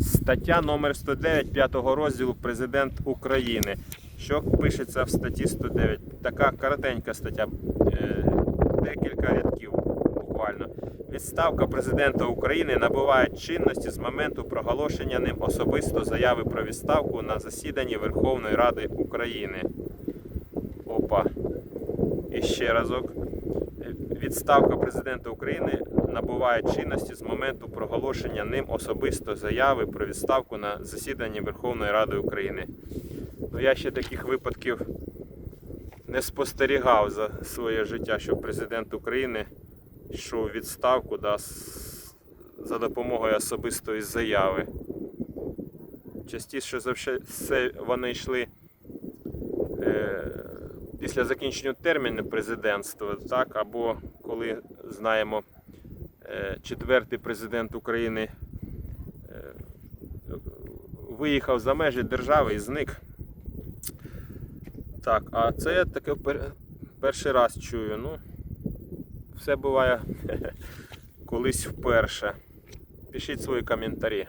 Стаття номер 109 5 розділу Президент України. Що пишеться в статті 109? Така коротенька стаття, е, декілька рядків буквально. Відставка президента України набуває чинності з моменту проголошення ним особисто заяви про відставку на засіданні Верховної Ради України. Опа. І ще разок. Відставка президента України набуває чинності з моменту проголошення ним особисто заяви про відставку на засіданні Верховної Ради України. Ну, я ще таких випадків не спостерігав за своє життя, що президент України йшов відставку да, за допомогою особистої заяви. Частіше за все вони йшли е, після закінчення терміну президентства, так, або коли знаємо четвертий президент України е, виїхав за межі держави і зник. Так, а це я таке перший раз чую. Ну, все буває колись вперше. Пишіть свої коментарі.